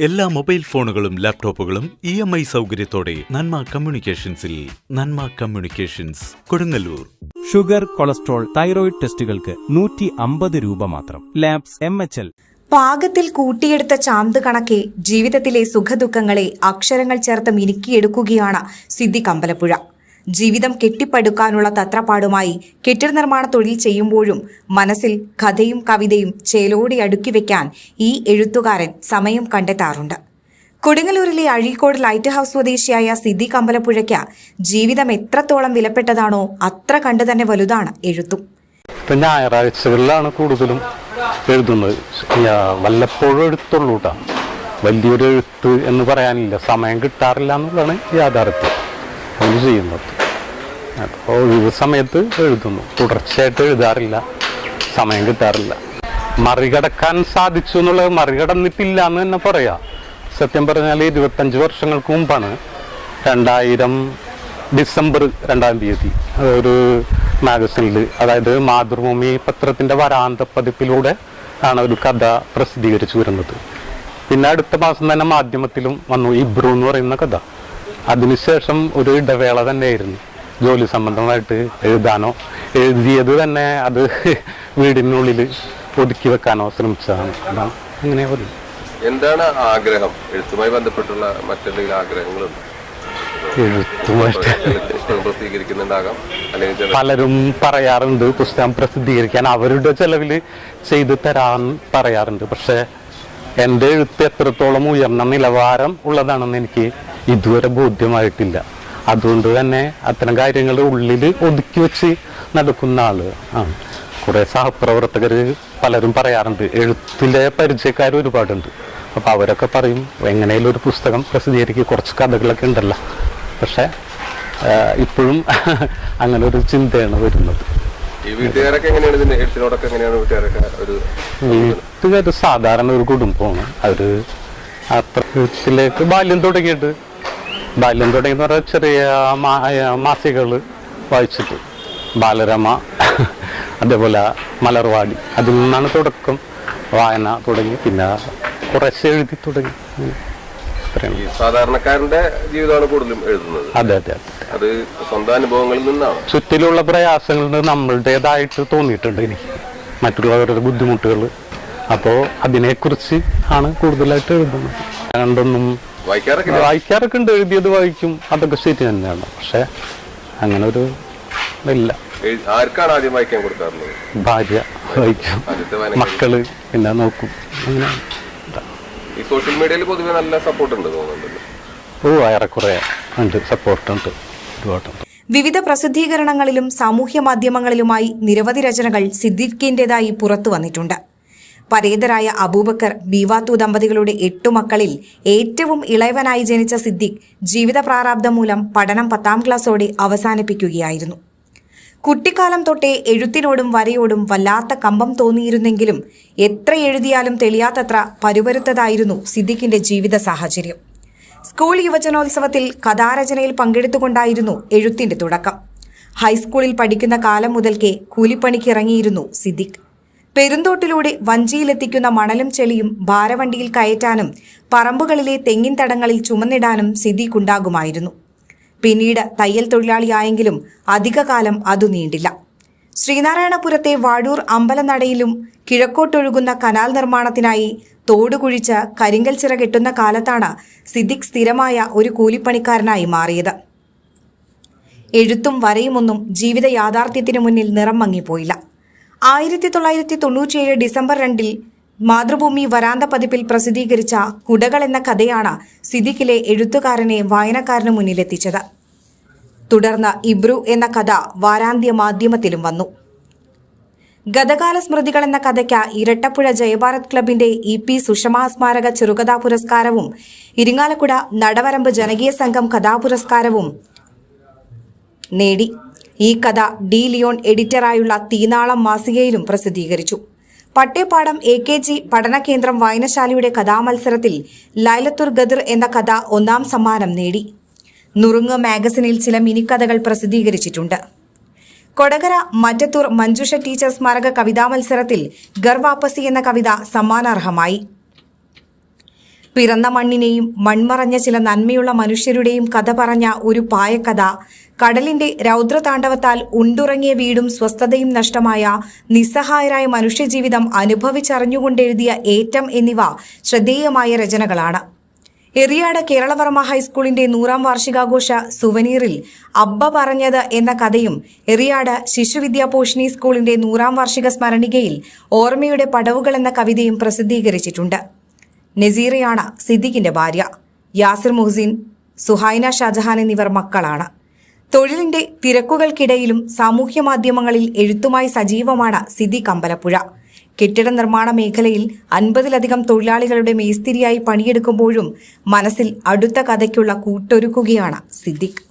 എല്ലാ മൊബൈൽ ഫോണുകളും ലാപ്ടോപ്പുകളും ഇ എം ഐ സൗകര്യത്തോടെ Nanma കമ്മ്യൂണിക്കേഷൻസിൽ Nanma communications Kodungallur. Sugar cholesterol thyroid ടെസ്റ്റുകൾക്ക് നൂറ്റി അമ്പത് രൂപ മാത്രം. Labs M H L. പാകത്തിൽ കൂട്ടിയെടുത്ത ചാന്ത് കണക്കെ ജീവിതത്തിലെ സുഖദുഃഖങ്ങളെ അക്ഷരങ്ങൾ ചേർത്ത് മിനുക്കിയെടുക്കുകയാണ് സിദ്ധി കമ്പലപ്പുഴ ജീവിതം കെട്ടിപ്പടുക്കാനുള്ള തത്രപ്പാടുമായി കെട്ടിട നിർമ്മാണ തൊഴിൽ ചെയ്യുമ്പോഴും മനസ്സിൽ കഥയും കവിതയും ചേലോടി അടുക്കി വയ്ക്കാൻ ഈ എഴുത്തുകാരൻ സമയം കണ്ടെത്താറുണ്ട്. കൊടുങ്ങല്ലൂരിലെ അഴീക്കോട് ലൈറ്റ് ഹൗസ് സ്വദേശിയായ സിദ്ധി കമ്പലപ്പുഴയ്ക്ക് ജീവിതം എത്രത്തോളം വിലപ്പെട്ടതാണോ അത്ര കണ്ടു തന്നെ വലുതാണ് എഴുത്തും. ഇപ്പം ഞായറാഴ്ചകളിലാണ് കൂടുതലും എഴുതുന്നത്. വല്ലപ്പോഴും എഴുത്തുള്ളൂ വലിയൊരു എഴുത്ത് എന്ന് പറയാനില്ല. സമയം കിട്ടാറില്ല എന്നുള്ളതാണ് യാഥാർത്ഥ്യം. അത് ചെയ്യുന്നത്. അപ്പോൾ ഒഴിവ് സമയത്ത് എഴുതുന്നു. തുടർച്ചയായിട്ട് എഴുതാറില്ല. സമയം കിട്ടാറില്ല. മറികടക്കാൻ സാധിച്ചു എന്നുള്ളത് മറികടന്നിട്ടില്ല എന്ന് തന്നെ പറയാം. സത്യം പറഞ്ഞാൽ ഇരുപത്തഞ്ച് വർഷങ്ങൾക്ക് മുമ്പാണ് രണ്ടായിരം ഡിസംബർ രണ്ടാം തീയതി. ഒരു മാഗസിനിൽ അതായത് മാതൃഭൂമി പത്രത്തിന്റെ വരാന്ത പതിപ്പിലൂടെ ആണ് ഒരു കഥ പ്രസിദ്ധീകരിച്ചു വരുന്നത്. പിന്നെ അടുത്ത മാസം തന്നെ മാധ്യമത്തിലും വന്നു. ഇബ്രു എന്ന് പറയുന്ന കഥ. അതിനുശേഷം ഒരു ഇടവേള തന്നെയായിരുന്നു. ജോലി സംബന്ധമായിട്ട് എഴുതാനോ? എഴുതിയത് തന്നെ അത് വീടിനുള്ളിൽ ഒതുക്കി വെക്കാനോ ശ്രമിച്ചതാണ്. അതാണ് അങ്ങനെ പറയും എന്താണ് ആഗ്രഹം? എഴുത്തുമായി ബന്ധപ്പെട്ടുള്ള മറ്റെന്തെങ്കിലും ആഗ്രഹങ്ങളുണ്ട്? പ്രസിദ്ധീകരിക്കുന്നുണ്ടാകാം അല്ലെങ്കിൽ പലരും പറയാറുണ്ട് പുസ്തകം പ്രസിദ്ധീകരിക്കാൻ അവരുടെ ചെലവിൽ ചെയ്തു തരാൻ പറയാറുണ്ട്. പക്ഷെ എന്റെ എഴുത്ത് എത്രത്തോളം ഉയർന്ന നിലവാരം ഉള്ളതാണെന്ന് എനിക്ക് ഇതുവരെ ബോധ്യമായിട്ടില്ല. അതുകൊണ്ട് തന്നെ അത്തരം കാര്യങ്ങൾ ഉള്ളിൽ ഒതുക്കി വെച്ച് നടക്കുന്ന ആൾ. ആ കുറെ സഹപ്രവർത്തകർ പലരും പറയാറുണ്ട് എഴുത്തിലെ പരിചയക്കാർ ഒരുപാടുണ്ട്. അപ്പോൾ അവരൊക്കെ പറയും എങ്ങനെയാലും ഒരു പുസ്തകം പ്രസിദ്ധീകരിക്കുക കുറച്ച് കഥകളൊക്കെ ഉണ്ടല്ലോ. പക്ഷേ ഇപ്പോഴും അങ്ങനെ ഒരു ചിന്തയാണ് വരുന്നത്. വീട്ടുകാർ സാധാരണ ഒരു കുടുംബമാണ്. അവർ അത്ര ബാല്യം തുടങ്ങിയിട്ട് ബാല്യം തുടങ്ങി പറഞ്ഞാൽ ചെറിയ മാ- മാസികകൾ വായിച്ചിട്ട്. ബാലരമ അതേപോലെ മലർവാടി അതിൽ നിന്നാണ് തുടക്കം വായന തുടങ്ങി പിന്നെ കുറച്ച് എഴുതി തുടങ്ങി. സാധാരണക്കാരന്റെ ജീവിതമാണ് കൂടുതലും എഴുതുന്നത്. അതെ അതെ അതെ. അത് സ്വന്തം അനുഭവങ്ങളിൽ നിന്നാണ്. ചുറ്റിലുള്ള പ്രയാസങ്ങൾ നമ്മളുടേതായിട്ട് തോന്നിയിട്ടുണ്ട് എനിക്ക്. മറ്റുള്ളവരുടെ ബുദ്ധിമുട്ടുകൾ. അപ്പോൾ അതിനെക്കുറിച്ച് ആണ് കൂടുതലായിട്ട് എഴുതുന്നത്. അതുകൊണ്ടൊന്നും വായിക്കാറൊക്കെ ഉണ്ട് എഴുതിയത് വായിക്കും. അതൊക്കെ ശരി തന്നെയാണ്. പക്ഷെ അങ്ങനെ ഒരു ഇല്ല ആർക്കാണ് ആദ്യം വായിക്കാൻ കൊടുക്കാറുള്ളത്? ഭാര്യ വായിക്കും. മക്കൾ പിന്നെ നോക്കും. അങ്ങനെ ഈ സോഷ്യൽ മീഡിയയിൽ പൊതുവെ നല്ല സപ്പോർട്ട് ഉണ്ട് തോന്നുന്നുണ്ടല്ലോ ഓ ഏറെക്കുറെ ഉണ്ട്. സപ്പോർട്ടുണ്ട് ഒരുപാടുണ്ട്. വിവിധ പ്രസിദ്ധീകരണങ്ങളിലും സാമൂഹ്യ മാധ്യമങ്ങളിലുമായി നിരവധി രചനകൾ സിദ്ദിഖിന്റേതായി പുറത്തു വന്നിട്ടുണ്ട്. പരേതരായ അബൂബക്കർ ബീവാത്തു ദമ്പതികളുടെ എട്ടു മക്കളിൽ ഏറ്റവും ഇളയവനായി ജനിച്ച സിദ്ദിഖ് ജീവിത പ്രാരാബ്ദം മൂലം പഠനം പത്താം ക്ലാസ്സോടെ അവസാനിപ്പിക്കുകയായിരുന്നു. കുട്ടിക്കാലം തൊട്ടേ എഴുത്തിനോടും വരയോടും വല്ലാത്ത കമ്പം തോന്നിയിരുന്നെങ്കിലും എത്ര എഴുതിയാലും തെളിയാത്തത്ര പരുപരുത്തതായിരുന്നു സിദ്ദിഖിന്റെ ജീവിത സാഹചര്യം. സ്കൂൾ യുവജനോത്സവത്തിൽ കഥാരചനയിൽ പങ്കെടുത്തുകൊണ്ടായിരുന്നു എഴുത്തിന്റെ തുടക്കം. ഹൈസ്കൂളിൽ പഠിക്കുന്ന കാലം മുതൽക്കേ കൂലിപ്പണിക്കിറങ്ങിയിരുന്നു സിദ്ദിഖ്. പെരുന്തോട്ടിലൂടെ വഞ്ചിയിലെത്തിക്കുന്ന മണലും ചെളിയും ഭാരവണ്ടിയിൽ കയറ്റാനും പറമ്പുകളിലെ തെങ്ങിൻ തടങ്ങളിൽ ചുമന്നിടാനും സിദ്ദീഖുണ്ടാകുമായിരുന്നു പിന്നീട് തയ്യൽ തൊഴിലാളിയായെങ്കിലും അധികകാലം അതു നീണ്ടില്ല. ശ്രീനാരായണപുരത്തെ വാഴൂർ അമ്പലനടയിലും കിഴക്കോട്ടൊഴുകുന്ന കനാൽ നിർമ്മാണത്തിനായി തോട് കുഴിച്ച് കരിങ്കൽ ചിറ കെട്ടുന്ന കാലത്താണ് സിദ്ദിഖ് സ്ഥിരമായ ഒരു കൂലിപ്പണിക്കാരനായി മാറിയത്. എഴുത്തും വരയുമൊന്നും ജീവിത യാഥാർത്ഥ്യത്തിനു മുന്നിൽ നിറം മങ്ങിപ്പോയില്ല. ആയിരത്തി തൊള്ളായിരത്തി തൊണ്ണൂറ്റിയേഴ് ഡിസംബർ രണ്ടിൽ മാതൃഭൂമി വരാന്ത പതിപ്പിൽ പ്രസിദ്ധീകരിച്ച കുടകൾ എന്ന കഥയാണ് സിദ്ദിഖിലെ എഴുത്തുകാരനെ വായനക്കാരന് മുന്നിലെത്തിച്ചത്. തുടർന്ന് ഇബ്രു എന്ന കഥ വാരാന്ത്യ മാധ്യമത്തിലും വന്നു. ഗതകാല സ്മൃതികൾ എന്ന കഥയ്ക്ക് ഇരട്ടപ്പുഴ ജയഭാരത് ക്ലബിന്റെ ഇ പി സുഷമാ സ്മാരക ചെറുകഥാ പുരസ്കാരവും ഇരിങ്ങാലക്കുട നടവരമ്പ് ജനകീയ സംഘം കഥാപുരസ്കാരവും നേടി. ഈ കഥ ഡി ലിയോൺ എഡിറ്ററായുള്ള തീനാളം മാസികയിലും പ്രസിദ്ധീകരിച്ചു. പട്ടേപ്പാടം എ കെ ജി പഠനകേന്ദ്രം വായനശാലയുടെ കഥാമത്സരത്തിൽ ലൈലത്തുർ ഗദർ എന്ന കഥ ഒന്നാം സമ്മാനം നേടി. നുറുങ്ങ് മാഗസിനിൽ ചില മിനിക്കഥകൾ പ്രസിദ്ധീകരിച്ചിട്ടുണ്ട്. കൊടകര മറ്റത്തൂർ മഞ്ജുഷ ടീച്ചർ സ്മാരക കവിതാ മത്സരത്തിൽ ഗർവാപ്പസി എന്ന കവിത സമ്മാനാർഹമായി. പിറന്ന മണ്ണിനെയും മൺമറഞ്ഞ ചില നന്മയുള്ള മനുഷ്യരുടെയും കഥ പറഞ്ഞ ഒരു പായക്കഥ. കടലിന്റെ രൗദ്രതാണ്ഡവത്താൽ ഉണ്ടുറങ്ങിയ വീടും സ്വസ്ഥതയും നഷ്ടമായ നിസ്സഹായരായ മനുഷ്യജീവിതം അനുഭവിച്ചറിഞ്ഞുകൊണ്ടെഴുതിയ ഏറ്റം എന്നിവ ശ്രദ്ധേയമായ രചനകളാണ്. എറിയാട് കേരളവർമ്മ ഹൈസ്കൂളിന്റെ നൂറാം വാർഷികാഘോഷ സുവനീറിൽ അബ്ബ പറഞ്ഞത് എന്ന കഥയും എറിയാട് ശിശുവിദ്യാപോഷിണി സ്കൂളിന്റെ നൂറാം വാർഷിക സ്മരണികയിൽ ഓർമ്മയുടെ പടവുകൾ എന്ന കവിതയും പ്രസിദ്ധീകരിച്ചിട്ടുണ്ട്. നസീറയാണ് സിദ്ദിഖിന്റെ ഭാര്യ. യാസിർ മുഹസിൻ സുഹൈന ഷാജഹാൻ എന്നിവർ മക്കളാണ്. തൊഴിലിന്റെ തിരക്കുകൾക്കിടയിലും സാമൂഹ്യ മാധ്യമങ്ങളിൽ എഴുത്തുമായി സജീവമാണ് സിദ്ദിഖ് അമ്പലപ്പുഴ. കെട്ടിട നിർമ്മാണ മേഖലയിൽ അൻപതിലധികം തൊഴിലാളികളുടെ മേസ്തിരിയായി പണിയെടുക്കുമ്പോഴും മനസ്സിൽ അടുത്ത കഥയ്ക്കുള്ള കൂട്ടൊരുക്കുകയാണ് സിദ്ദിഖ്.